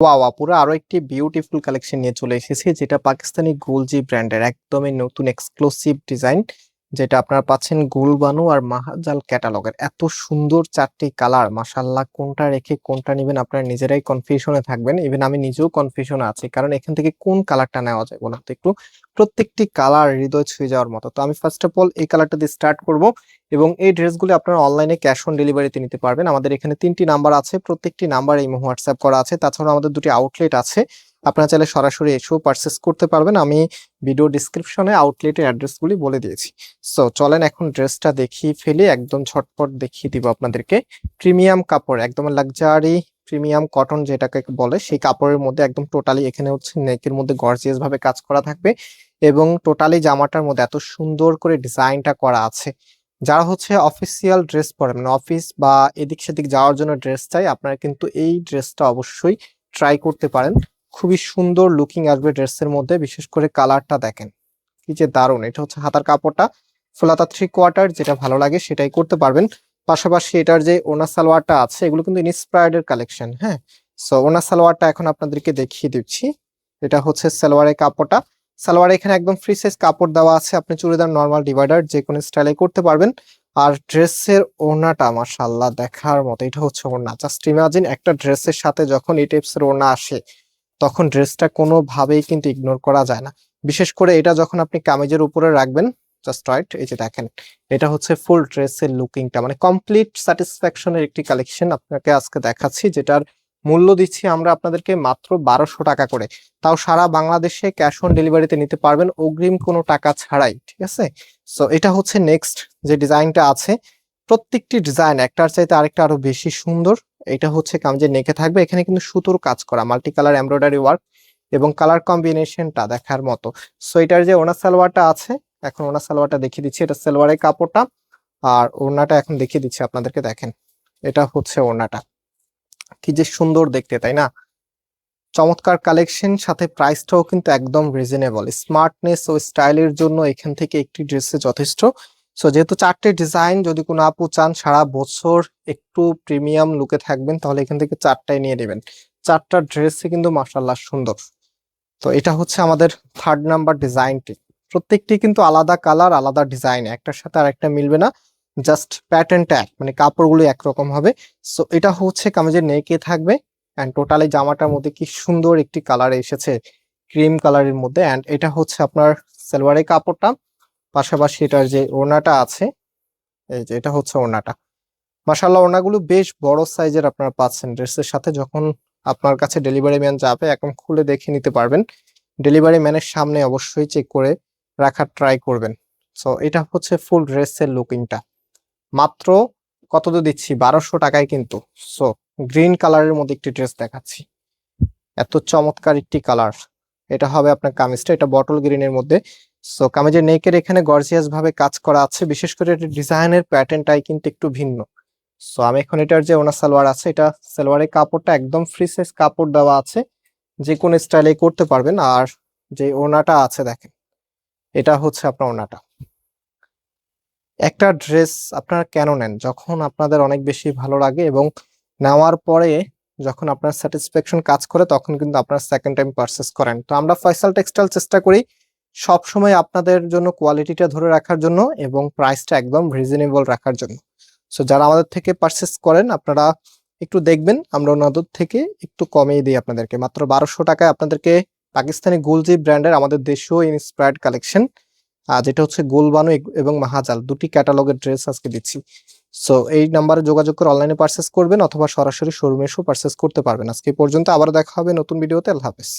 Wow আপুরা, আরও একটি বিউটিফুল কালেকশন নিয়ে চলে এসেছি, যেটা পাকিস্তানি গোলজি ব্র্যান্ডের একদমই নতুন এক্সক্লুসিভ ডিজাইন যেটা আপনারা পাচ্ছেন গুলবানু আর মাহাজাল ক্যাটালগের। এত সুন্দর চারটি কালার মাশাল্লাহ কোনটা রেখে কোনটা নেবেন আপনারা নিজেরাই কনফিউশনে থাকবেন। ইভেন আমি নিজেও কনফিউশনে আছি, কারণ এখান থেকে কোন কালারটা নেওয়া যায় বলুন তো একটু? প্রত্যেকটি কালার হৃদয় ছুঁয়ে যাওয়ার মতো। তো আমি ফার্স্ট অফ অল এই কালারটা দিয়ে স্টার্ট করব এবং এই ড্রেসগুলো আপনারা অনলাইনে ক্যাশ অন ডেলিভারিতে নিতে পারবেন। আমাদের এখানে তিনটি নাম্বার আছে, প্রত্যেকটি নাম্বার এই হোয়াটসঅ্যাপ করা আছে। তাছাড়া আমাদের দুটি আউটলেট আছে। আপনারা চাইলে সরাসরি এসেও পারচেস করতে পারবেন। আমি ভিডিও ডিসক্রিপশনে আউটলেটের অ্যাড্রেসগুলি বলে দিয়েছি। সো চলেন এখন ড্রেসটা দেখিয়ে ফেলে। একদম ছটপট দেখিয়ে দিব আপনাদেরকে। প্রিমিয়াম কাপড়, একদম লাক্সারি প্রিমিয়াম কটন যেটাকে বলে, সেই কাপড়ের মধ্যে একদম টোটালি এখানে হচ্ছে নেকের মধ্যে গর্জিয়াস ভাবে কাজ করা থাকবে এবং টোটালি জামাটার মধ্যে এত সুন্দর করে ডিজাইনটা করা আছে। যারা হচ্ছে অফিসিয়াল ড্রেস পরে মানে অফিস বা এদিক সেদিক যাওয়ার জন্য ড্রেস চাই, আপনারা কিন্তু এই ড্রেসটা অবশ্যই ট্রাই করতে পারেন। খুবই সুন্দর লুকিং আসবে ড্রেসের মধ্যে, বিশেষ করে কালারটা দেখেন। কি যে দারুণ! এটা হচ্ছে হাতার কাপড়টা ফুলাতা থ্রি কোয়ার্টার যেটা ভালো লাগে সেটাই করতে পারবেন। পাশাপাশি এটার যে ওনা সালোয়ারটা আছে, এগুলো কিন্তু ইনস্পায়ার্ড এর কালেকশন হ্যাঁ? সো ওনা সালোয়ারটা এখন আপনাদেরকে দেখিয়ে দিচ্ছি। এটা হচ্ছে সালোয়ারের কাপড়টা। সালোয়ারে এখানে একদম ফ্রি সাইজ কাপড় দেওয়া আছে। আপনি চুড়িদার নর্মাল ডিভাইডার যে কোনো স্টাইলে করতে পারবেন। আর ড্রেসের ওড়নাটা মাশাল্লাহ দেখার মতো। এটা হচ্ছে ওড়না। জাস্ট ইমাজিন একটা ড্রেসের সাথে যখন এই টাইপসের ওড়না আসে তখন ড্রেসটা কোনোভাবেই কিন্তু ইগনোর করা যায় না। বিশেষ করে এটা যখন আপনি কামিজের উপরে রাখবেন জাস্ট রাইট এই যে দেখেন, এটা হচ্ছে ফুল ড্রেসের লুকিংটা মানে কমপ্লিট স্যাটিসফ্যাকশনের একটি কালেকশন আপনাকে আজকে দেখাচ্ছি, যেটার মূল্য দিচ্ছি আমরা আপনাদেরকে মাত্র বারোশো টাকা করে। তাও সারা বাংলাদেশে ক্যাশ অন ডেলিভারিতে নিতে পারবেন, অগ্রিম কোনো টাকা ছাড়াই, ঠিক আছে? সো এটা হচ্ছে নেক্সট যে ডিজাইনটা আছে প্রত্যেকটি ডিজাইন একটার চাইতে আরেকটা আরও বেশি সুন্দর। এটা হচ্ছে কামজে নেকে থাকবে, এখানে কিন্তু সুতোর কাজ করা মাল্টি কালার এমব্রয়ডারি ওয়ার্ক এবং কালার কম্বিনেশনটা দেখার মতো। সো এটার যে ওনার সালোয়ারটা আছে, এখন ওনার সালোয়ারটা দেখিয়ে দিচ্ছি। এটা সালোয়ারের কাপড়টা আর ওড়নাটা এখন দেখিয়ে দিচ্ছি আপনাদেরকে, দেখেন। এটা হচ্ছে ওড়নাটা। কি যে সুন্দর দেখতে, তাই না? চমৎকার কালেকশন সাথে প্রাইসটাও কিন্তু একদম রিজনেবল স্মার্টনেস ও স্টাইলের জন্য এখান থেকে একটি ড্রেসে যথেষ্ট। সো যেহেতু চারটে ডিজাইন যদি কোনো আপু চান সারা বছর একটু প্রিমিয়াম লুকে থাকবেন, তাহলে এখান থেকে চারটাই নিয়ে নেবেন। চারটা ড্রেসে কিন্তু মাসাল্লাহ সুন্দর। তো এটা হচ্ছে আমাদের থার্ড নাম্বার ডিজাইনটি প্রত্যেকটি কিন্তু আলাদা কালার আলাদা ডিজাইন একটার সাথে আর একটা মিলবে না। জাস্ট প্যাটার্নটা এক মানে কাপড়গুলো একরকম হবে। সো এটা হচ্ছে কামিজের নেকে থাকবে। অ্যান্ড টোটালি জামাটার মধ্যে কি সুন্দর একটি কালার এসেছে ক্রিম কালারের মধ্যে। অ্যান্ড এটা হচ্ছে আপনার সালোয়ারের কাপড়টা। পাশাপাশি এটার যে ওড়নাটা আছে, এই যে এটা হচ্ছে ওড়নাটা। মাসাল্লাহ ওড়নাগুলো বেশ বড় সাইজের আপনারা পাচ্ছেন। ড্রেসের সাথে যখন আপনার কাছে ডেলিভারি ম্যান যাবে এখন খুলে দেখে নিতে পারবেন। ডেলিভারি ম্যানের সামনে অবশ্যই চেক করে রাখার ট্রাই করবেন। সো, এটা হচ্ছে ফুল ড্রেসের লুকিংটা। মাত্র কত তো দিচ্ছি? বারোশো টাকায় কিন্তু। সো, গ্রিন কালারের মধ্যে একটি ড্রেস দেখাচ্ছি। এত চমৎকার একটি কালার। এটা হবে আপনার কামিজটা। এটা বটল গ্রিনের মধ্যে। সো কামিজের নেকের এখানে গর্জিয়াস ভাবে কাজ করা আছে, বিশেষ করে ডিজাইনের প্যাটার্নটাই কিন্তু একটু ভিন্ন। সো আমি এখন এটার যে ওনার সালোয়ার আছে, এটা সালোয়ারের কাপড়টা একদম ফ্রি সাইজ কাপড় দেওয়া আছে, যে কোনো স্টাইলে করতে পারবেন। আর যে ওনাটা আছে, দেখেন, এটা হচ্ছে আপনার ওনাটা। একটা ড্রেস আপনারা কেন নেন? যখন আপনাদের অনেক বেশি ভালো লাগে এবং নেওয়ার পরে যখন আপনার স্যাটিসফ্যাকশন কাজ করে, তখন কিন্তু আপনারা সেকেন্ড টাইম পারচেস করেন। তো আমরা ফয়সাল টেক্সটাইল চেষ্টা করি সব সময় আপনাদের জন্য কোয়ালিটিটা ধরে রাখার জন্য এবং প্রাইসটা একদম রিজনেবল রাখার জন্য। সো যারা আমাদের থেকে পারচেস করেন, আপনারা একটু দেখবেন, আমরা ওনাদের থেকে একটু কমিয়ে দিই আপনাদেরকে। মাত্র বারোশো টাকায় আপনাদেরকে পাকিস্তানি গুলজি ব্র্যান্ডের আমাদের দেশীয় ইন্সপায়ার্ড কালেকশন যেটা হচ্ছে গোলবানু এবং মাহাজাল দুটি ক্যাটালগের ড্রেস আজকে দিচ্ছি। সো এই নাম্বারে যোগাযোগ করে অনলাইনে পারচেস করবেন অথবা সরাসরি শোরুমে এসেও পারচেস করতে পারবেন। আজকে এই পর্যন্ত আবার দেখা হবে নতুন ভিডিওতে আল্লাহ হাফেজ।